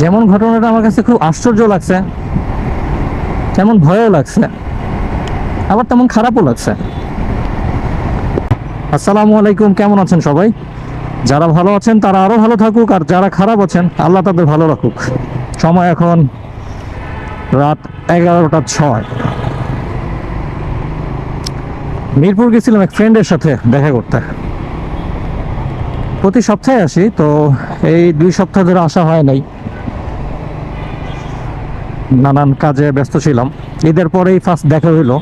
যেমন ঘটনাটা আমার কাছে খুব আশ্চর্য লাগছে, তেমন ভয়ও লাগছে, আবার তেমন খারাপও লাগছে। আসসালামু আলাইকুম, কেমন আছেন সবাই? যারা ভালো আছেন তারা আরও ভালো থাকুক, আর যারা খারাপ আছেন, আল্লাহ তাদের ভালো রাখুক। সময় এখন রাত এগারোটা ছয়। মিরপুর গেছিলাম এক ফ্রেন্ডের সাথে দেখা করতে। প্রতি সপ্তাহে আসি, তো এই দুই সপ্তাহ ধরে আসা হয় নাই। নানান কাজে ব্যস্ত ছিলাম। ঈদের পরেই ফার্স্ট দেখা হইল।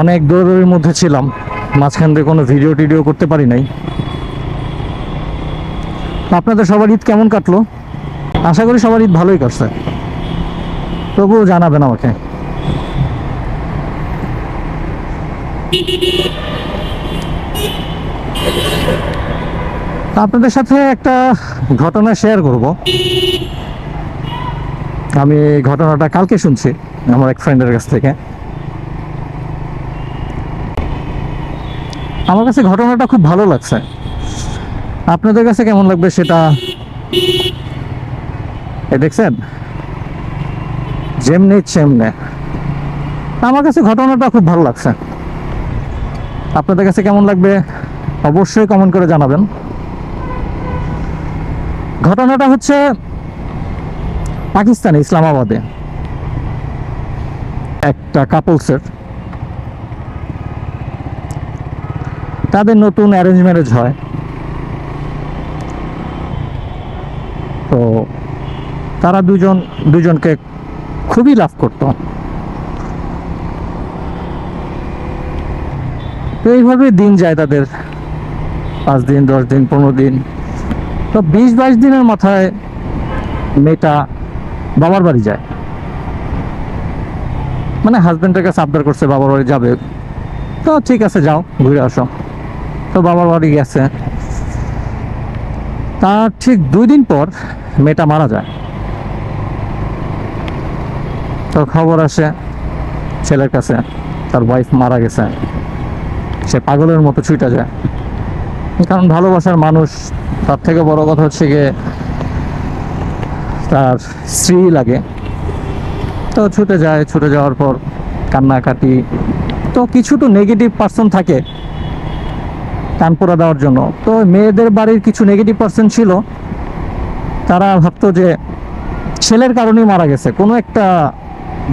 অনেক দৌড়দৌড়ির মধ্যে ছিলাম। মাঝখান দিয়ে কোনো ভিডিও টিডিও করতে পারি নাই। আপনাদের সবার ঈদ কেমন কাটলো? আশা করি সবার ঈদ ভালোই কাটছে। তবুও জানাবেন আমাকে। আপনাদের সাথে একটা ঘটনা শেয়ার করব। আমি এই ঘটনাটা কালকে শুনছি আমার এক ফ্রেন্ডের কাছ থেকে। আমার কাছে ঘটনাটা খুব ভালো লাগছে। আপনাদের কাছে কেমন লাগবে সেটা দেখছেন? যেমনি সেমনে আমার কাছে ঘটনাটা খুব ভালো লাগছে। আপনাদের কাছে কেমন লাগবে অবশ্যই কমেন্ট করে জানাবেন। ঘটনাটা হচ্ছে পাকিস্তানে, ইসলামাবাদে। একটা কাপলসের তাদের নতুন অ্যারেঞ্জ ম্যারেজ হয়। তো তারা দুজন, দুজনকে খুবই লাভ করতো। তো এইভাবে দিন যায় তাদের। পাঁচ দিন, দশ দিন, পনেরো দিন। তো বিশ বাইশ দিনের মাথায় মেয়েটা বাবার বাড়ি যায়। মানে হাজবেন্ডের কাছে আবদার করছে, বাবার বাড়ি যাবে। তো ঠিক আছে, যাও, ঘুরে আসো। তো বাবার বাড়ি গেছে। তার ঠিক দুই দিন পর মেয়েটা মারা যায়। তো খবর আসে ছেলের কাছে, তার ওয়াইফ মারা গেছে। সে পাগলের মতো ছুটে যায়। কারণ ভালোবাসার মানুষ, তার থেকে বড় কথা হচ্ছে গিয়ে তার স্ত্রী লাগে। তো ছুটে যায়, ছুটে যাওয়ার পর কান্নাকাটি। তো কিছু তো নেগেটিভ পার্সন থাকে কান পোড়া দেওয়ার জন্য। তো মেয়েদের বাড়ির কিছু নেগেটিভ পার্সন ছিল, তারা ভাবতো যে ছেলের কারণেই মারা গেছে। কোনো একটা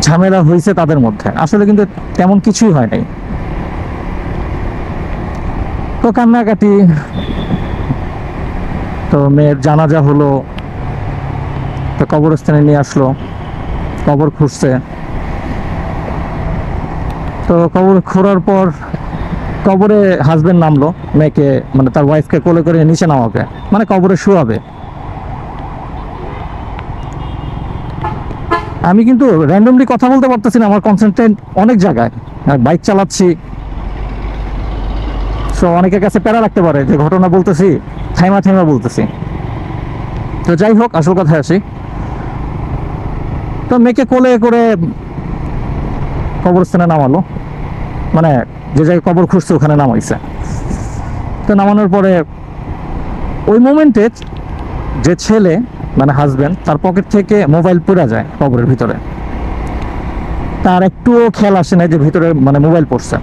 ঝামেলা হয়েছে তাদের মধ্যে। আসলে কিন্তু তেমন কিছুই হয় নাই। তো কান্নাকাটি। তো মেয়ের জানাজা হলো, তো কবরস্থানে নিয়ে আসলো, কবর খুঁজছে। তো কবর খোঁড়ার পর কবরে হাজবেন্ড নামলো, মেয়েকে মানে তার ওয়াইফকে কোলে করে নিচে নামাবে মানে কবরে শুয়াবে। আমি কিন্তু র্যান্ডমলি কথা বলতে পারতেছি না, আমার কনসেন্ট্রেট অনেক জায়গায়। বাইক চালাচ্ছি সো অনেকের কাছে প্যারা রাখতে পারে যে ঘটনা বলতেছি, থাইমা থাইমা বলতেছি। তো যাই হোক, আসল কথায় আসি। তো মেয়েকে কোলে করে কবরস্থানে নামালো। মানে যে জায়গায় কবর খুঁজছে, ওখানে নামাইছে। তো নামানোর পরে ওই মোমেন্টে যে ছেলে মানে হাজবেন্ড তার পকেট থেকে মোবাইল পড়ে যায় কবরের ভিতরে। তার একটুও খেয়াল আসে না যে ভিতরে মানে মোবাইল পড়ছে।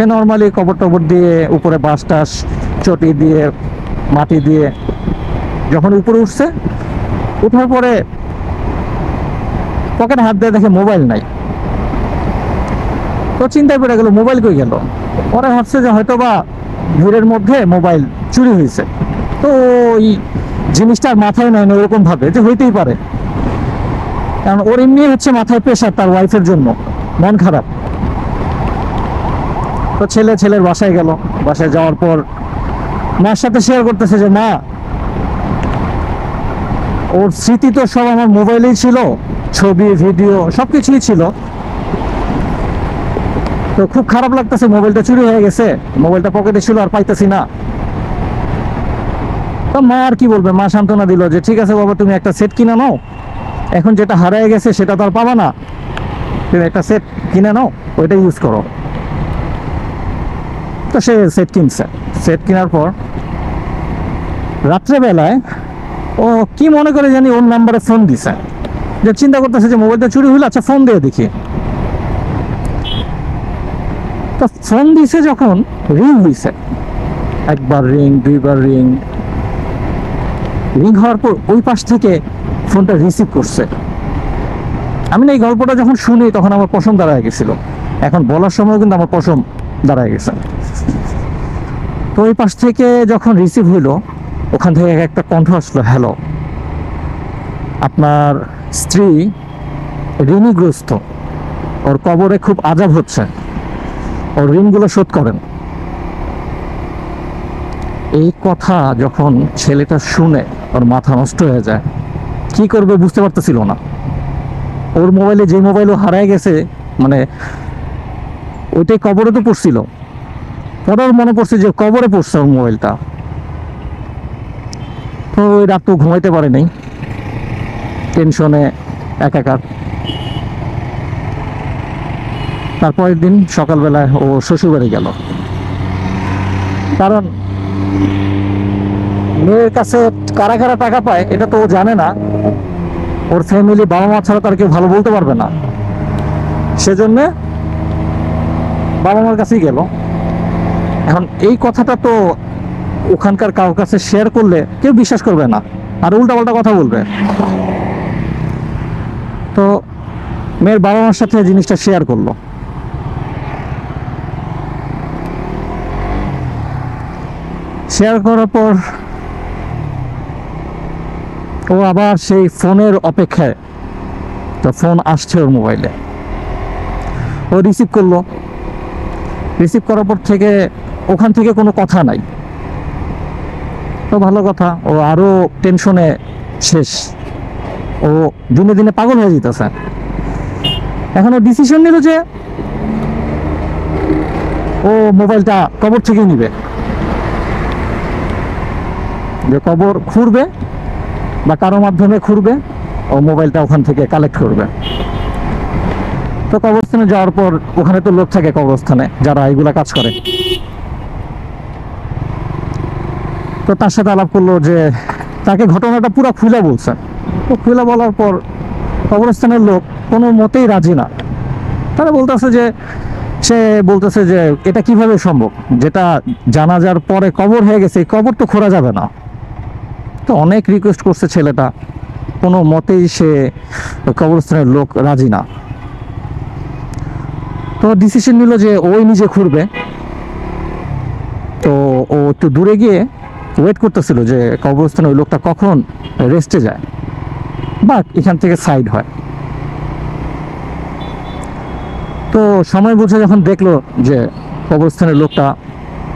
সে নর্মালি কবর টবর দিয়ে উপরে বাঁশ টাস, চটি দিয়ে, মাটি দিয়ে যখন উপরে উঠছে ওঠার পরে পকেটে হাত দিয়ে দেখে মোবাইল নাই। তো চিন্তায় পড়ে গেল, মোবাইল কই গেল? পরে ভাবছে যে হয়তো বা ভিড়ের মধ্যে মোবাইল চুরি হয়েছে। তো ওই জিনিসটা আর মাথায় নেয় না ওরকম ভাবে, যে হইতেই পারে। কারণ ওর এমনি হচ্ছে মাথায় প্রেশার তার ওয়াইফের জন্য। মন খারাপ। তো ছেলে ছেলের বাসায় গেল। বাসায় যাওয়ার পর মার সাথে শেয়ার করতেছে যে, মা, ওর স্মৃতি তো সব আমার মোবাইলেই ছিল। ছবি ভিডিও সব কিছুই ছিল। তো খুব খারাপ লাগতেছে, মোবাইলটা চুরি হয়ে গেছে। মোবাইলটা পকেটে ছিল, আর পাইতেছি না। তো মা আর কি বলবে? মা সান্ত্বনা দিল যে, ঠিক আছে বাবা, তুমি একটা সেট কিনে নাও। এখন যেটা হারিয়ে গেছে, সেটা তো আর পাবা না। তুমি একটা সেট কিনে নাও, ওইটা ইউজ করো। তো সে সেট কিনছে। সেট কেনার পর রাত্রেবেলায় ও কি মনে করে জানি ওর নাম্বারে ফোন দিছে। যে চিন্তা করতেছে যে মোবাইলটা চুরি হইল আচ্ছা ফোন দিয়ে দেখি। তো ফোন দিছে যখন রিং হইছে একবার রিং দুইবার রিং রিং হওয়ার পর ওই পাশ থেকে ফোনটা রিসিভ করছে। আমি না এই গল্পটা যখন শুনি, তখন আমার পশম দাঁড়ায় গেছিল। এখন বলার সময় কিন্তু আমার পশম দাঁড়ায় গেছে। তো ওই পাশ থেকে যখন রিসিভ হইল, ওখান থেকে একটা কণ্ঠ আসলো হ্যালো আপনার স্ত্রী ঋণীগ্রস্ত। ওর কবরে খুব আজাব হচ্ছে। ওর ঋণগুলো শোধ করেন। এই কথা যখন ছেলেটা শুনে ওর মাথা নষ্ট হয়ে যায়, কি করবে বুঝতে পারতেছিল না। ওর মোবাইলে যে মোবাইলও হারায় গেছে মানে ওইটাই কবরে তো পড়ছিল। পরে মনে পড়ছে যে কবরে পড়ছে ওর মোবাইলটা। তো ওই রাত তো ঘুমাইতে পারে নাই। টেনশনে একাকার। তারপরের দিন সকালবেলায় ও শ্বশুরবাড়ি গেল। কারণ মেয়ের কাছে কারা কারা টাকা পায়, এটা তো ও জানে না। ওর ফ্যামিলি বাবা মা ছাড়া তার কেউ ভালো বলতে পারবে না। সেজন্য বাবা মার কাছেই গেল। এখন এই কথাটা তো ওখানকার কারোর কাছে শেয়ার করলে কেউ বিশ্বাস করবে না। আর উল্টাপাল্টা কথা বলবে। তো মেয়ের বাবা মার সাথে জিনিসটা শেয়ার করল। শেয়ার করার পর ও আবার সেই ফোনের অপেক্ষায়, তো ফোন আসছে ওর মোবাইলে ও রিসিভ করল। রিসিভ করার পর থেকে ওখান থেকে কোনো কথা নাই। তো ভালো কথা, ও আরও টেনশনে শেষ। ও দিনে দিনে পাগল হয়ে যেতেছে। এখন ও ডিসিশন নিল যে ও মোবাইলটা কবর থেকে নিবে। যে কবর খুঁড়বে বা কারও মাধ্যমে খুঁড়বে, ও মোবাইলটা ওখান থেকে কালেক্ট করবে। তো কবরস্থানে যাওয়ার পর ওখানে তো লোক থাকে কবরস্থানে, যারা এগুলা কাজ করে। তো তার সাথে আলাপ করল যে তাকে ঘটনাটা পুরো খুলে বলছে। তো খুলে বলার পর কবরস্থানের লোক কোনো মতেই রাজি না। তারা বলতেছে যে, সে বলতেছে যে এটা কীভাবে সম্ভব? যেটা জানাজার পরে কবর হয়ে গেছে কবর তো খোঁড়া যাবে না। তো অনেক রিকোয়েস্ট করছে ছেলেটা, কোনো মতেই সে কবরস্থানের লোক রাজি না। তো ডিসিশন নিল যে ওই নিজে খুঁড়বে। তো ও একটু দূরে গিয়ে ওয়েট করতেছিল যে কবরস্থানে ওই লোকটা কখন রেস্টে যায়। বা এখান থেকে সাইড হয়। তো সময় বুঝে যখন দেখল যে কবরস্থানের লোকটা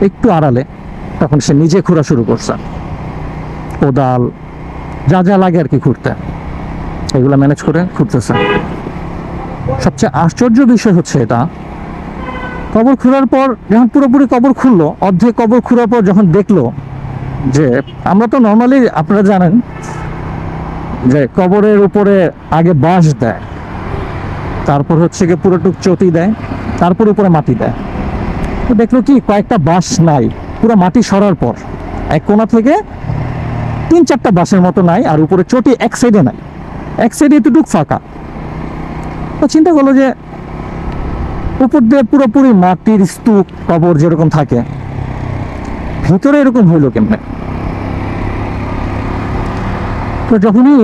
একটু আড়ালে, তখন সে নিজে খোঁড়া শুরু করছে। কোদাল, যা যা লাগে আর কি খুঁড়তে এগুলো ম্যানেজ করে খুঁড়তেছে সবচেয়ে আশ্চর্য বিষয় হচ্ছে এটা, কবর খোঁড়ার পর যখন পুরোপুরি কবর খুললো, অর্ধেক কবর খোঁড়ার পর যখন দেখল যে আমরা তো নর্মালি আপনারা জানেন যে কবরের উপরে আগে বাঁশ দেয়, তারপর হচ্ছে গিয়ে পুরোটুক চটি দেয়, তারপর উপরে মাটি দেয়। তো দেখল কি কয়েকটা বাঁশ নাই, পুরো মাটি সরার পর এক কোণা থেকে তিন চারটা বাঁশের মতো নাই আর উপরে চটি এক সাইডে নাই। এক সাইডে এতটুক ফাঁকা। তো চিন্তা করল যে উপর দিয়ে পুরোপুরি মাটির স্তূপ কবর যেরকম থাকে ভিতরে এরকম হইল কেমনে? তো যখনই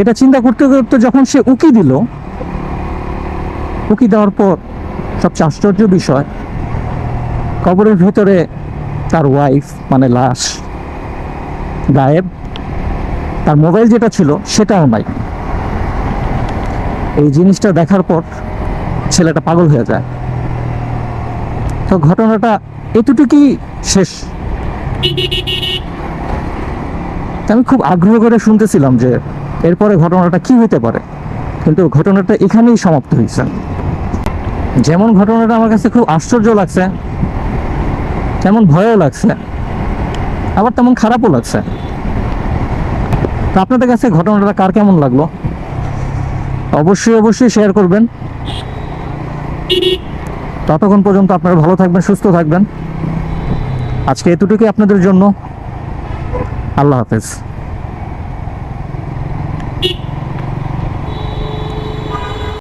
এটা চিন্তা করতে করতে যখন সে উকি দিল, উকি দেওয়ার পর সবচেয়ে আশ্চর্য বিষয়, কবরের ভিতরে তার ওয়াইফ মানে লাশ, গায়েব, তার মোবাইল যেটা ছিল সেটাও নাই। এই জিনিসটা দেখার পর ছেলেটা পাগল হয়ে যায়। তো ঘটনাটা এতটুকুই শেষ। আমি খুব আগ্রহ করে শুনতেছিলাম যে এরপরে ঘটনাটা কি হতে পারে। কিন্তু ঘটনাটা এখানেই সমাপ্ত হয়েছে যেমন ঘটনাটা আমার কাছে খুব আশ্চর্য লাগছে, তেমন ভয়ও লাগছে, আবার তেমন খারাপও লাগছে। আপনাদের কাছে ঘটনাটা কার কেমন লাগল? অবশ্যই অবশ্যই শেয়ার করবেন। ততক্ষণ পর্যন্ত আপনারা ভালো থাকবেন সুস্থ থাকবেন। আজকে এতটুকুই আপনাদের জন্য। আল্লাহ হাফেজ।